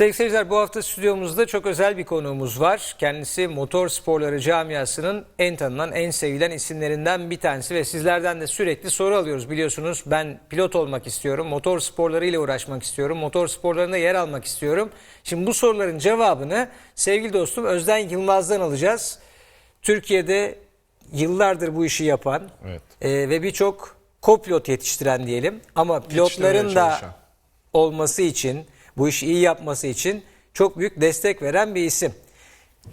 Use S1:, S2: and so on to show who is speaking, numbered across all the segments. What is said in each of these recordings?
S1: Sevgili seyirciler bu hafta stüdyomuzda çok özel bir konuğumuz var. Kendisi motor sporları camiasının en tanınan, en sevilen isimlerinden bir tanesi ve sizlerden de sürekli soru alıyoruz. Biliyorsunuz ben pilot olmak istiyorum, motor sporlarıyla uğraşmak istiyorum, motor sporlarında yer almak istiyorum. Şimdi bu soruların cevabını sevgili dostum Özden Yılmaz'dan alacağız. Türkiye'de yıllardır bu işi yapan
S2: Evet.
S1: e, ve birçok kopilot yetiştiren diyelim ama pilotların da
S2: çalışan.
S1: olması için, bu işi iyi yapması için çok büyük destek veren bir isim.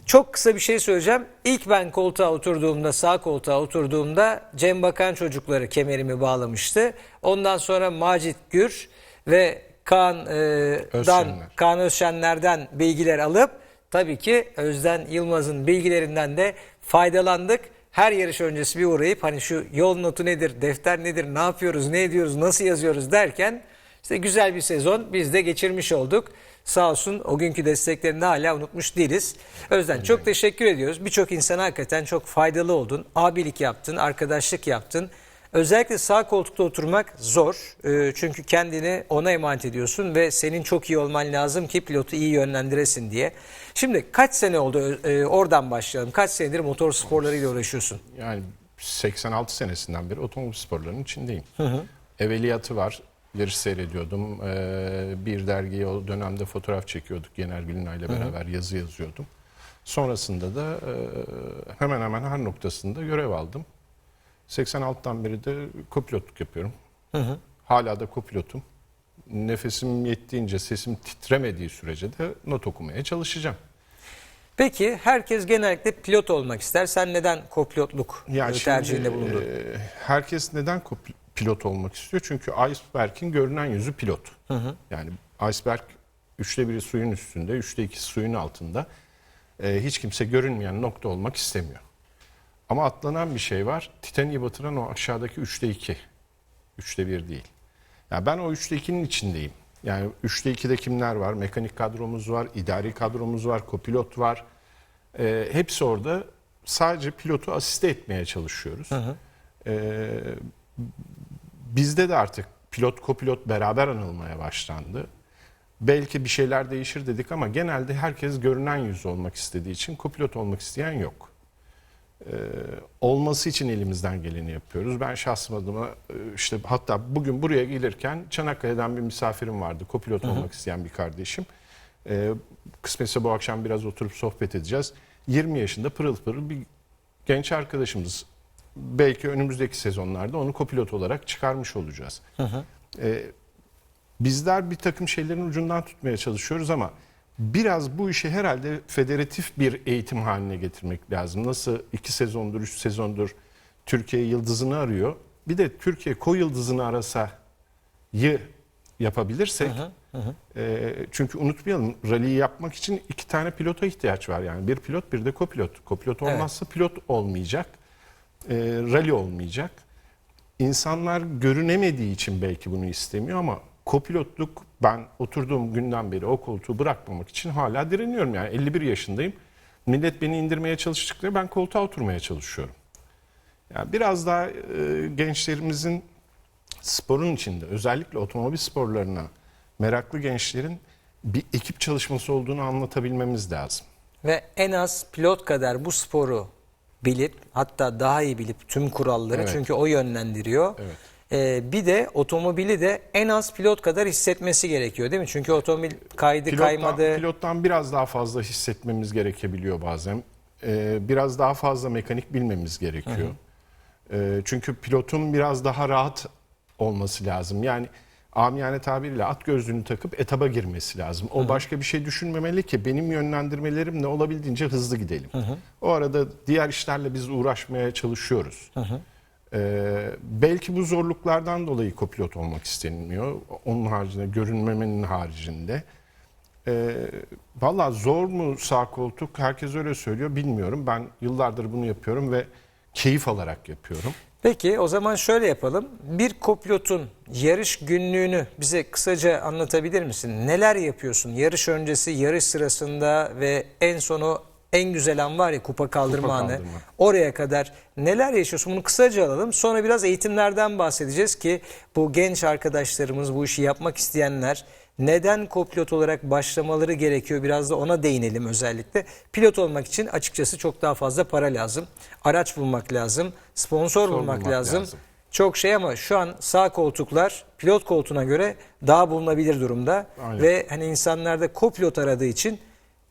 S1: Çok kısa bir şey söyleyeceğim. İlk ben koltuğa oturduğumda, sağ koltuğa oturduğumda Cem Bakan çocukları kemerimi bağlamıştı. Ondan sonra Macit Gür ve Kaan, e, Dan. Kaan Özşenler'den bilgiler alıp tabii ki Özden Yılmaz'ın bilgilerinden de faydalandık. Her yarış öncesi bir uğrayıp hani şu yol notu nedir, defter nedir, ne yapıyoruz, ne ediyoruz, nasıl yazıyoruz derken işte güzel bir sezon biz de geçirmiş olduk. Sağ olsun o günkü desteklerini hala unutmuş değiliz. Özden çok teşekkür ediyoruz. Birçok insana hakikaten çok faydalı oldun. Abilik yaptın, arkadaşlık yaptın. Özellikle sağ koltukta oturmak zor. Ee, Çünkü kendini ona emanet ediyorsun ve senin çok iyi olman lazım ki pilotu iyi yönlendiresin diye. Şimdi kaç sene oldu e, oradan başlayalım. Kaç senedir motor sporlarıyla uğraşıyorsun?
S2: Yani 86 senesinden beri otomobil sporlarının içindeyim. Evveliyatı var. Yarış seyrediyordum. Ee, bir dergiye o dönemde fotoğraf çekiyorduk. Genel Bilina ile beraber yazı yazıyordum. Sonrasında da e, hemen hemen her noktasında görev aldım. 86'tan beri de kopilotluk yapıyorum. Hala da kopilotum. Nefesim yettiğince, sesim titremediği sürece de not okumaya çalışacağım.
S1: Peki herkes genellikle pilot olmak ister. Sen neden kopilotluk
S2: Ya
S1: e,
S2: şimdi,
S1: tercihinde bulundun?
S2: e, herkes neden ko- pilot olmak istiyor? Çünkü iceberg'in görünen yüzü pilot. Yani iceberg üçte biri suyun üstünde, üçte ikisi suyun altında. E, hiç kimse görünmeyen nokta olmak istemiyor. Ama atlanan bir şey var. Titanic'i batıran o aşağıdaki üçte iki. Üçte bir değil. Yani ben o üçte ikinin içindeyim. Yani üçte ikide kimler var? Mekanik kadromuz var, idari kadromuz var, kopilot var. Ee, hepsi orada. Sadece pilotu asiste etmeye çalışıyoruz. Ee, bizde de artık pilot kopilot beraber anılmaya başlandı. Belki bir şeyler değişir dedik ama genelde herkes görünen yüz olmak istediği için kopilot olmak isteyen yok. Ee, olması için elimizden geleni yapıyoruz. Ben şahsım adıma e, işte hatta bugün buraya gelirken Çanakkale'den bir misafirim vardı. Kopilot olmak isteyen bir kardeşim. Ee, kısmetse bu akşam biraz oturup sohbet edeceğiz. 20 yaşında pırıl pırıl bir genç arkadaşımız. Belki önümüzdeki sezonlarda onu kopilot olarak çıkarmış olacağız. Ee, bizler bir takım şeylerin ucundan tutmaya çalışıyoruz ama biraz bu işi herhalde federatif bir eğitim haline getirmek lazım. Nasıl iki sezondur, üç sezondur Türkiye yıldızını arıyor. Bir de Türkiye ko yıldızını arasa yı yapabilirsek e, çünkü unutmayalım rally'i yapmak için iki tane pilota ihtiyaç var yani bir pilot bir de kopilot. Kopilot
S1: Evet.
S2: olmazsa pilot olmayacak, e, rally olmayacak. İnsanlar görünemediği için belki bunu istemiyor ama kopilotluk ben oturduğum günden beri o koltuğu bırakmamak için hala direniyorum. Yani 51 yaşındayım. Millet beni indirmeye çalıştıkları ben koltuğa oturmaya çalışıyorum. Yani biraz daha e, gençlerimizin sporun içinde özellikle otomobil sporlarına meraklı gençlerin bir ekip çalışması olduğunu anlatabilmemiz lazım.
S1: Ve en az pilot kadar bu sporu bilip hatta daha iyi bilip tüm kuralları
S2: Evet.
S1: çünkü o yönlendiriyor.
S2: Evet.
S1: Ee, bir de otomobili de en az pilot kadar hissetmesi gerekiyor değil mi? Çünkü otomobil kaydı
S2: Pilottan,
S1: kaymadı.
S2: pilottan biraz daha fazla hissetmemiz gerekebiliyor bazen. Ee, biraz daha fazla mekanik bilmemiz gerekiyor. Ee, çünkü pilotun biraz daha rahat olması lazım. Yani amiyane tabiriyle at gözlüğünü takıp etaba girmesi lazım. O başka bir şey düşünmemeli ki benim yönlendirmelerimle olabildiğince hızlı gidelim. O arada diğer işlerle biz uğraşmaya çalışıyoruz. Ee, belki bu zorluklardan dolayı kopilot olmak istenmiyor. Onun haricinde görünmemenin haricinde. Ee, Valla zor mu sağ koltuk? Herkes öyle söylüyor. Bilmiyorum. Ben yıllardır bunu yapıyorum ve keyif alarak yapıyorum.
S1: Peki o zaman şöyle yapalım. Bir kopilotun yarış günlüğünü bize kısaca anlatabilir misin? Neler yapıyorsun? Yarış öncesi, yarış sırasında ve en sonu en güzel an var ya kupa kaldırma
S2: Kupa
S1: anı.
S2: kaldırma.
S1: Oraya kadar neler yaşıyorsun? Bunu kısaca alalım. Sonra biraz eğitimlerden bahsedeceğiz ki bu genç arkadaşlarımız, bu işi yapmak isteyenler Neden kopilot olarak başlamaları gerekiyor? Biraz da ona değinelim özellikle. Pilot olmak için açıkçası çok daha fazla para lazım. Araç bulmak lazım. Sponsor bulmak,
S2: bulmak
S1: lazım.
S2: lazım.
S1: Çok şey ama şu an sağ koltuklar pilot koltuğuna göre daha bulunabilir durumda.
S2: Aynen.
S1: Ve hani insanlar da kopilot aradığı için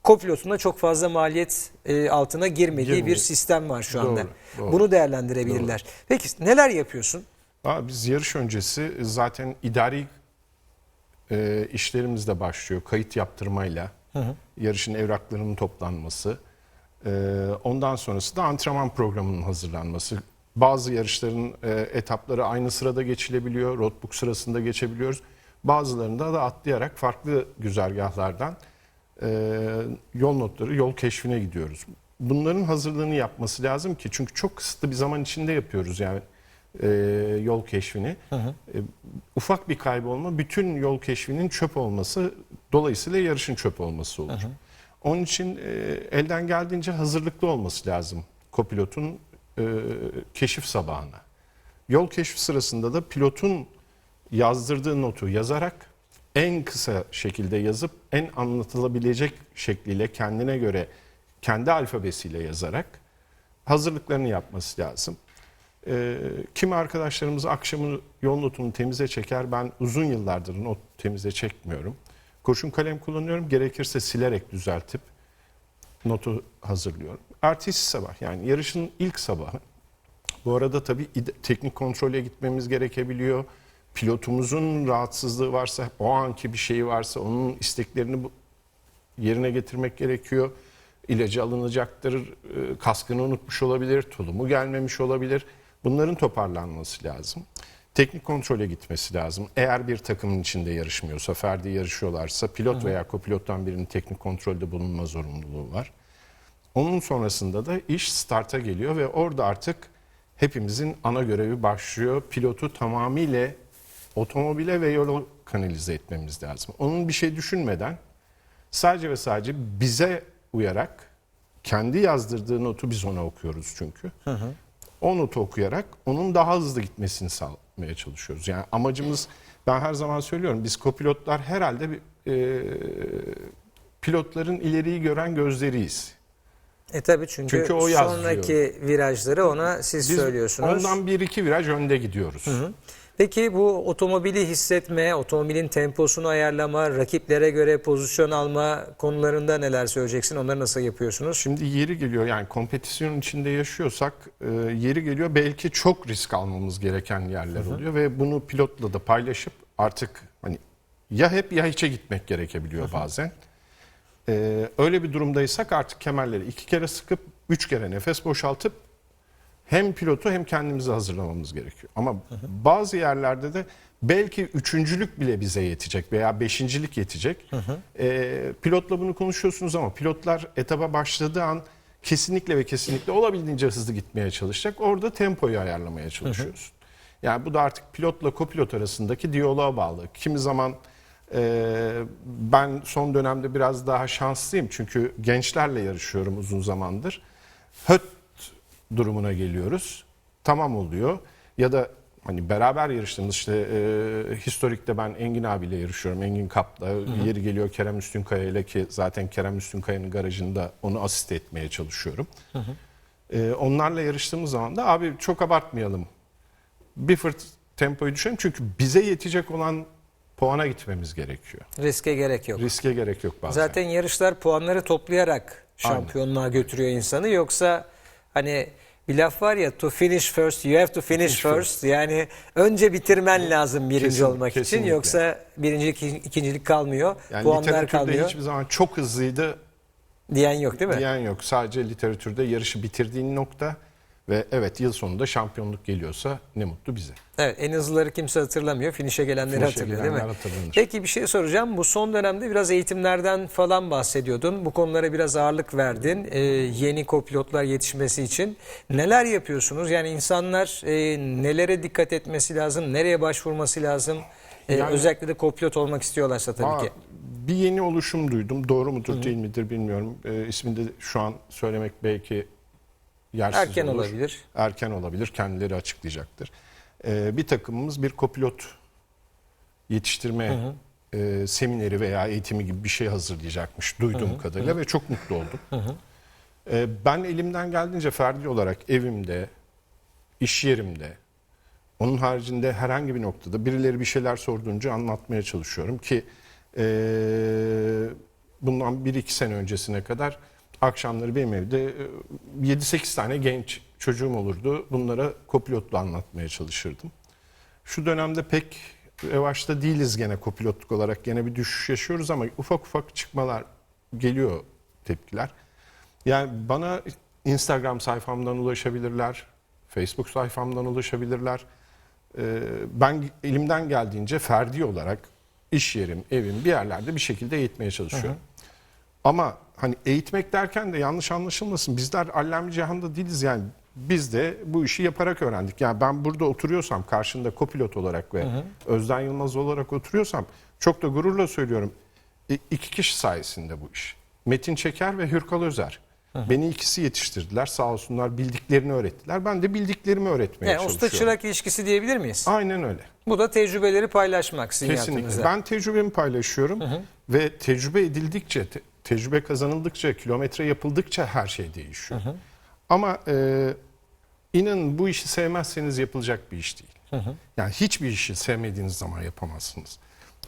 S1: kopilotun da çok fazla maliyet e, altına girmediği
S2: Girmiyor.
S1: bir sistem var şu anda.
S2: Doğru, doğru.
S1: Bunu değerlendirebilirler. Peki neler yapıyorsun?
S2: Aa, biz yarış öncesi zaten idari e, işlerimiz de başlıyor. Kayıt yaptırmayla, yarışın evraklarının toplanması. E, ondan sonrası da antrenman programının hazırlanması. Bazı yarışların e, etapları aynı sırada geçilebiliyor. Roadbook sırasında geçebiliyoruz. Bazılarında da atlayarak farklı güzergahlardan e, yol notları, yol keşfine gidiyoruz. Bunların hazırlığını yapması lazım ki çünkü çok kısıtlı bir zaman içinde yapıyoruz yani e, yol keşfini. E, ufak bir kaybolma bütün yol keşfinin çöp olması dolayısıyla yarışın çöp olması olur. Onun için e, elden geldiğince hazırlıklı olması lazım kopilotun e, keşif sabahına. Yol keşfi sırasında da pilotun yazdırdığı notu yazarak en kısa şekilde yazıp en anlatılabilecek şekliyle kendine göre kendi alfabesiyle yazarak hazırlıklarını yapması lazım. Ee, kimi arkadaşlarımız akşamı yol notunu temize çeker. Ben uzun yıllardır not temize çekmiyorum. Kurşun kalem kullanıyorum. Gerekirse silerek düzeltip notu hazırlıyorum. Ertesi sabah yani yarışın ilk sabahı. Bu arada tabii teknik kontrole gitmemiz gerekebiliyor. Pilotumuzun rahatsızlığı varsa, o anki bir şeyi varsa onun isteklerini yerine getirmek gerekiyor. İlacı alınacaktır, e, kaskını unutmuş olabilir, tulumu gelmemiş olabilir. Bunların toparlanması lazım. Teknik kontrole gitmesi lazım. Eğer bir takımın içinde yarışmıyorsa, ferdi yarışıyorlarsa pilot veya kopilottan birinin teknik kontrolde bulunma zorunluluğu var. Onun sonrasında da iş starta geliyor ve orada artık hepimizin ana görevi başlıyor. Pilotu tamamıyla otomobile ve yola kanalize etmemiz lazım. Onun bir şey düşünmeden sadece ve sadece bize uyarak kendi yazdırdığı notu biz ona okuyoruz çünkü. O notu okuyarak onun daha hızlı gitmesini sağlamaya çalışıyoruz. Yani amacımız ben her zaman söylüyorum biz kopilotlar herhalde bir, e, pilotların ileriyi gören gözleriyiz.
S1: E tabii çünkü,
S2: Çünkü o
S1: sonraki virajları ona siz
S2: Biz
S1: söylüyorsunuz.
S2: ondan bir iki viraj önde gidiyoruz.
S1: Peki bu otomobili hissetme, otomobilin temposunu ayarlama, rakiplere göre pozisyon alma konularında neler söyleyeceksin? Onları nasıl yapıyorsunuz?
S2: Şimdi yeri geliyor yani kompetisyonun içinde yaşıyorsak e, yeri geliyor belki çok risk almamız gereken yerler oluyor ve bunu pilotla da paylaşıp artık hani ya hep ya hiçe gitmek gerekebiliyor bazen. E, öyle bir durumdaysak artık kemerleri iki kere sıkıp üç kere nefes boşaltıp hem pilotu hem kendimizi hazırlamamız gerekiyor. Ama bazı yerlerde de belki üçüncülük bile bize yetecek veya beşincilik yetecek. Ee, pilotla bunu konuşuyorsunuz ama pilotlar etaba başladığı an kesinlikle ve kesinlikle olabildiğince hızlı gitmeye çalışacak. Orada tempoyu ayarlamaya çalışıyorsun. Yani bu da artık pilotla kopilot arasındaki diyaloğa bağlı. Kimi zaman e, ben son dönemde biraz daha şanslıyım çünkü gençlerle yarışıyorum uzun zamandır. Höt durumuna geliyoruz. Tamam oluyor. Ya da hani beraber yarıştığımız işte e, historikte ben Engin abiyle yarışıyorum. Engin Kap'la. Yeri geliyor Kerem Üstünkaya ile ki zaten Kerem Üstünkaya'nın garajında onu asist etmeye çalışıyorum. E, onlarla yarıştığımız zaman da abi çok abartmayalım. Bir fırt tempoyu düşelim çünkü bize yetecek olan puana gitmemiz gerekiyor.
S1: Riske gerek yok.
S2: Riske gerek yok bazen.
S1: Zaten yarışlar puanları toplayarak şampiyonluğa götürüyor insanı. Yoksa hani bir laf var ya to finish first you have to finish
S2: Finish
S1: first. Yani önce bitirmen lazım birinci
S2: Kesin-
S1: olmak için.
S2: kesinlikle.
S1: Yoksa birincilik, ikincilik kalmıyor.
S2: yani
S1: puanlar kalmıyor.
S2: hiçbir zaman çok hızlıydı
S1: Diyen yok değil mi?
S2: diyen yok. Sadece literatürde yarışı bitirdiğin nokta ve evet yıl sonunda şampiyonluk geliyorsa ne mutlu bize.
S1: Evet en hızlıları kimse hatırlamıyor. Finişe gelenleri
S2: Finişe
S1: hatırlıyor değil mi?
S2: hatırlanır.
S1: Peki bir şey soracağım. Bu son dönemde biraz eğitimlerden falan bahsediyordun. Bu konulara biraz ağırlık verdin. Ee, yeni kopilotlar yetişmesi için. Neler yapıyorsunuz? Yani insanlar e, nelere dikkat etmesi lazım? Nereye başvurması lazım? Ee,
S2: Yani-
S1: özellikle de kopilot olmak istiyorlarsa tabii
S2: Aa,
S1: ki.
S2: Bir yeni oluşum duydum. Doğru mudur değil midir bilmiyorum. Ee, ismini de şu an söylemek belki yersiz
S1: Erken
S2: olur.
S1: olabilir.
S2: Erken olabilir. Kendileri açıklayacaktır. Ee, bir takımımız bir kopilot yetiştirme e, semineri veya eğitimi gibi bir şey hazırlayacakmış duyduğum kadarıyla ve çok mutlu oldum. E, ben elimden geldiğince ferdi olarak evimde, iş yerimde, onun haricinde herhangi bir noktada birileri bir şeyler sorduğunca anlatmaya çalışıyorum ki e, bundan 1-2 sene öncesine kadar akşamları benim evde e, 7-8 tane genç çocuğum olurdu. Bunlara kopilotla anlatmaya çalışırdım. Şu dönemde pek revaçta değiliz gene kopilotluk olarak. Gene bir düşüş yaşıyoruz ama ufak ufak çıkmalar geliyor tepkiler. Yani bana Instagram sayfamdan ulaşabilirler, Facebook sayfamdan ulaşabilirler. Ee, ben elimden geldiğince ferdi olarak iş yerim, evim bir yerlerde bir şekilde eğitmeye çalışıyorum. Ama hani eğitmek derken de yanlış anlaşılmasın. Bizler allem cihanda değiliz yani. Biz de bu işi yaparak öğrendik. Yani ben burada oturuyorsam karşında kopilot olarak ve Özden Yılmaz olarak oturuyorsam çok da gururla söylüyorum. İ- iki kişi sayesinde bu iş. Metin Çeker ve Hürkal Özer. Beni ikisi yetiştirdiler sağ olsunlar bildiklerini öğrettiler. Ben de bildiklerimi öğretmeye
S1: Yani usta
S2: çalışıyorum.
S1: çırak ilişkisi diyebilir miyiz?
S2: Aynen öyle.
S1: Bu da tecrübeleri paylaşmak sizin
S2: Kesinlikle. Ben tecrübemi paylaşıyorum ve tecrübe edildikçe, tecrübe kazanıldıkça, kilometre yapıldıkça her şey değişiyor. Ama e, inanın bu işi sevmezseniz yapılacak bir iş değil. Yani hiçbir işi sevmediğiniz zaman yapamazsınız.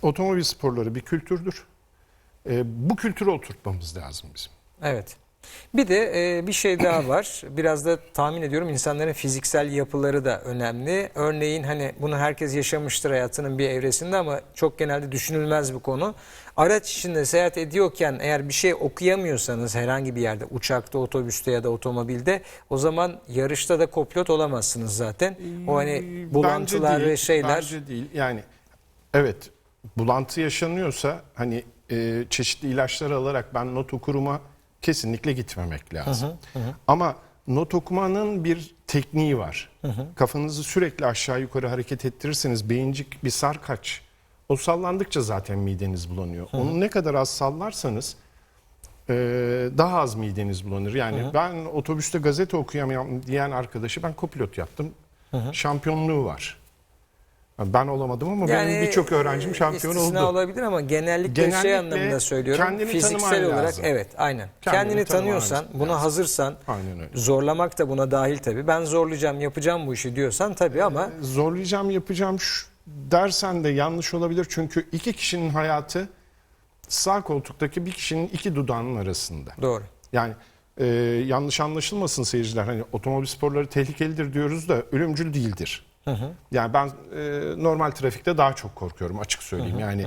S2: Otomobil sporları bir kültürdür. E, bu kültürü oturtmamız lazım bizim.
S1: Evet. Bir de e, bir şey daha var. Biraz da tahmin ediyorum insanların fiziksel yapıları da önemli. Örneğin hani bunu herkes yaşamıştır hayatının bir evresinde ama çok genelde düşünülmez bir konu. Araç içinde seyahat ediyorken eğer bir şey okuyamıyorsanız herhangi bir yerde uçakta, otobüste ya da otomobilde o zaman yarışta da kopilot olamazsınız zaten. O hani
S2: Bence
S1: bulantılar
S2: değil,
S1: ve şeyler.
S2: Bence değil. Yani evet bulantı yaşanıyorsa hani e, çeşitli ilaçları alarak ben not okuruma kesinlikle gitmemek lazım. Ama not okumanın bir tekniği var. Kafanızı sürekli aşağı yukarı hareket ettirirseniz beyincik bir sarkaç. O sallandıkça zaten mideniz bulanıyor. Onu ne kadar az sallarsanız e, daha az mideniz bulanır. Yani ben otobüste gazete okuyamam diyen arkadaşı ben kopilot yaptım. Şampiyonluğu var. Ben olamadım ama benim birçok öğrencim
S1: e,
S2: şampiyon oldu.
S1: olabilir ama genellikle, şey
S2: Genellikle
S1: anlamında söylüyorum.
S2: kendini
S1: Fiziksel olarak
S2: lazım.
S1: evet aynen.
S2: Kendini
S1: Kendini, tanıyorsan, buna
S2: lazım.
S1: hazırsan,
S2: Aynen öyle.
S1: zorlamak da buna dahil tabii. Ben zorlayacağım, yapacağım bu işi diyorsan tabii ama
S2: Zorlayacağım yapacağım şu dersen de yanlış olabilir. Çünkü iki kişinin hayatı sağ koltuktaki bir kişinin iki dudağının arasında.
S1: doğru.
S2: Yani e, yanlış anlaşılmasın seyirciler. Hani otomobil sporları tehlikelidir diyoruz da ölümcül değildir. Yani ben e, normal trafikte daha çok korkuyorum açık söyleyeyim. Yani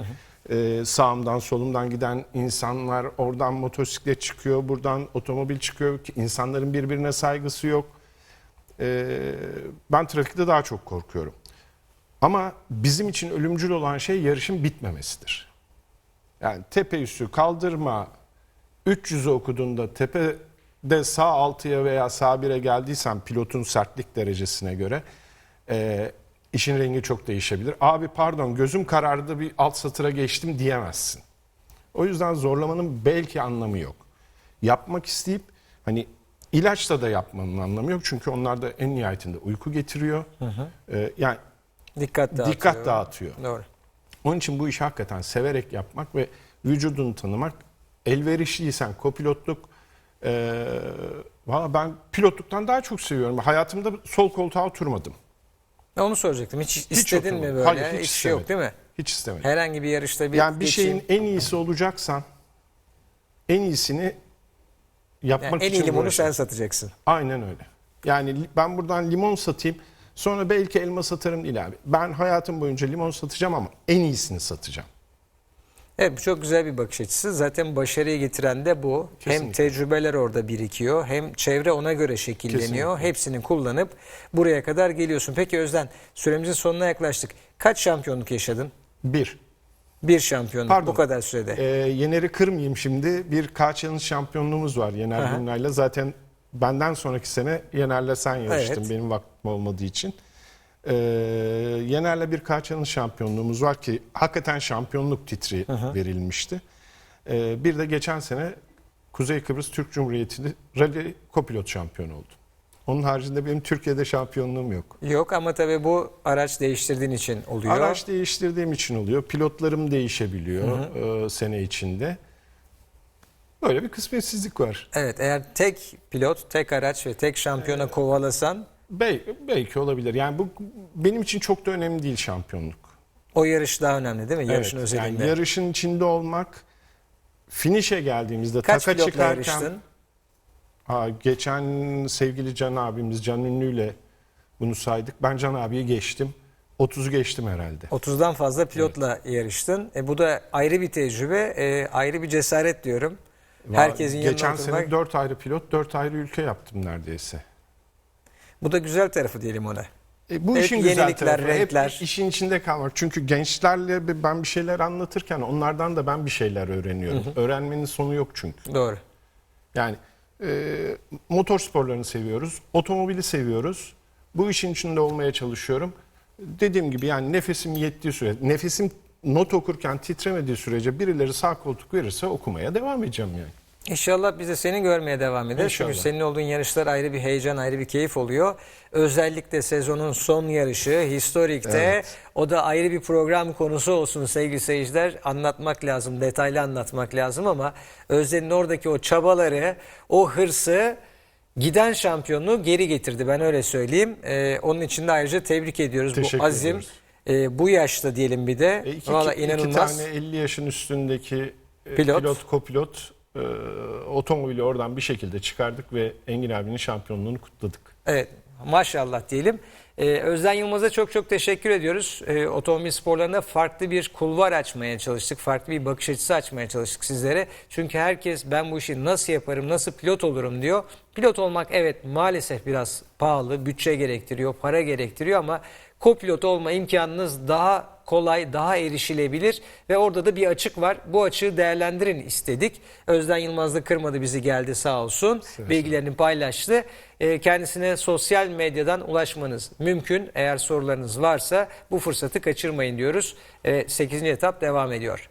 S2: e, sağımdan solumdan giden insanlar oradan motosiklet çıkıyor, buradan otomobil çıkıyor. ki insanların birbirine saygısı yok. E, ben trafikte daha çok korkuyorum. Ama bizim için ölümcül olan şey yarışın bitmemesidir. Yani tepe üstü kaldırma 300'ü okuduğunda tepede sağ 6'ya veya sağ 1'e geldiysen pilotun sertlik derecesine göre e, işin rengi çok değişebilir. Abi pardon gözüm karardı bir alt satıra geçtim diyemezsin. O yüzden zorlamanın belki anlamı yok. Yapmak isteyip hani ilaçla da yapmanın anlamı yok. Çünkü onlar da en nihayetinde uyku getiriyor. E, yani
S1: Dikkat dağıtıyor.
S2: dikkat dağıtıyor.
S1: Doğru.
S2: Onun için bu işi hakikaten severek yapmak ve vücudunu tanımak elverişliysen kopilotluk e, valla ben pilotluktan daha çok seviyorum. Hayatımda sol koltuğa oturmadım.
S1: Onu soracaktım. Hiç, istedin mi
S2: oturmadım.
S1: böyle?
S2: Hayır, hiç
S1: hiç şey yok
S2: istemedim.
S1: değil mi?
S2: Hiç istemedim.
S1: Herhangi bir yarışta bir
S2: yani bir
S1: geçeyim.
S2: şeyin en iyisi olacaksan en iyisini yapmak
S1: Yani en
S2: için
S1: iyi limonu sen satacaksın.
S2: Aynen öyle. Yani li- ben buradan limon satayım sonra belki elma satarım değil abi. Ben hayatım boyunca limon satacağım ama en iyisini satacağım.
S1: Evet bu çok güzel bir bakış açısı. Zaten başarıyı getiren de bu. Hem
S2: Kesinlikle.
S1: tecrübeler orada birikiyor hem çevre ona göre şekilleniyor.
S2: Kesinlikle.
S1: Hepsini kullanıp buraya kadar geliyorsun. Peki Özden süremizin sonuna yaklaştık. Kaç şampiyonluk yaşadın?
S2: Bir.
S1: Bir şampiyonluk
S2: Pardon.
S1: bu kadar sürede.
S2: Ee, Yener'i kırmayayım şimdi. Bir K-Challenge şampiyonluğumuz var Yener
S1: Aha.
S2: Günlay'la. Zaten benden sonraki sene Yener'le sen yarıştın
S1: Evet.
S2: benim vaktim olmadığı için. Ee, Yener'le bir K-Challenge şampiyonluğumuz var ki hakikaten şampiyonluk titri verilmişti. Ee, bir de geçen sene Kuzey Kıbrıs Türk Cumhuriyeti Rally Kopilot şampiyonu oldu. Onun haricinde benim Türkiye'de şampiyonluğum yok.
S1: Yok ama tabii bu araç değiştirdiğin için oluyor.
S2: Araç değiştirdiğim için oluyor. Pilotlarım değişebiliyor e, sene içinde. Böyle bir kısmetsizlik var.
S1: Evet eğer tek pilot, tek araç ve tek şampiyona kovalasan
S2: Bel- belki olabilir. Yani bu benim için çok da önemli değil şampiyonluk.
S1: o yarış daha önemli değil mi? Yarışın
S2: Evet,
S1: özelinde.
S2: Yani yarışın içinde olmak, finish'e geldiğimizde
S1: Kaç
S2: taka
S1: pilotla
S2: çıkarken
S1: yarıştın?
S2: Aa, geçen sevgili Can abimiz Can Ünlü'yle bunu saydık. Ben Can abiyi geçtim. 30'u geçtim herhalde.
S1: 30'dan fazla pilotla yarıştın. E, bu da ayrı bir tecrübe, e, ayrı bir cesaret diyorum. Herkesin
S2: Geçen
S1: oturmak.
S2: sene 4 ayrı pilot, 4 ayrı ülke yaptım neredeyse.
S1: Bu da güzel tarafı diyelim ona.
S2: E, bu
S1: Hep
S2: işin güzel
S1: yenilikler,
S2: tarafı.
S1: renkler.
S2: Hep işin içinde kalmak. Çünkü gençlerle ben bir şeyler anlatırken onlardan da ben bir şeyler öğreniyorum. Öğrenmenin sonu yok çünkü.
S1: Doğru.
S2: Yani e, motor sporlarını seviyoruz, otomobili seviyoruz. Bu işin içinde olmaya çalışıyorum. Dediğim gibi yani nefesim yettiği sürece, nefesim not okurken titremediği sürece birileri sağ koltuk verirse okumaya devam edeceğim yani.
S1: İnşallah biz de seni görmeye devam ederiz. Çünkü senin olduğun yarışlar ayrı bir heyecan, ayrı bir keyif oluyor. Özellikle sezonun son yarışı historikte
S2: Evet.
S1: o da ayrı bir program konusu olsun sevgili seyirciler. Anlatmak lazım, detaylı anlatmak lazım ama Özden'in oradaki o çabaları, o hırsı giden şampiyonluğu geri getirdi. Ben öyle söyleyeyim. Ee, onun için de ayrıca tebrik ediyoruz.
S2: Teşekkür
S1: bu azim,
S2: ediyoruz.
S1: e, bu yaşta diyelim bir de.
S2: E, iki,
S1: Valla
S2: iki
S1: inanılmaz.
S2: tane 50 yaşın üstündeki e,
S1: Pilot.
S2: pilot, kopilot e, otomobili oradan bir şekilde çıkardık ve Engin abinin şampiyonluğunu kutladık.
S1: Evet maşallah diyelim. Ee, Özden Yılmaz'a çok çok teşekkür ediyoruz. Ee, otomobil sporlarında farklı bir kulvar açmaya çalıştık. Farklı bir bakış açısı açmaya çalıştık sizlere. Çünkü herkes ben bu işi nasıl yaparım, nasıl pilot olurum diyor. Pilot olmak evet maalesef biraz pahalı, bütçe gerektiriyor, para gerektiriyor ama kopilot olma imkanınız daha kolay, daha erişilebilir ve orada da bir açık var. Bu açığı değerlendirin istedik. Özden Yılmaz da kırmadı bizi geldi sağ olsun. Bilgilerini paylaştı. Ee, Kendisine sosyal medyadan ulaşmanız mümkün. Eğer sorularınız varsa bu fırsatı kaçırmayın diyoruz. 8. etap devam ediyor.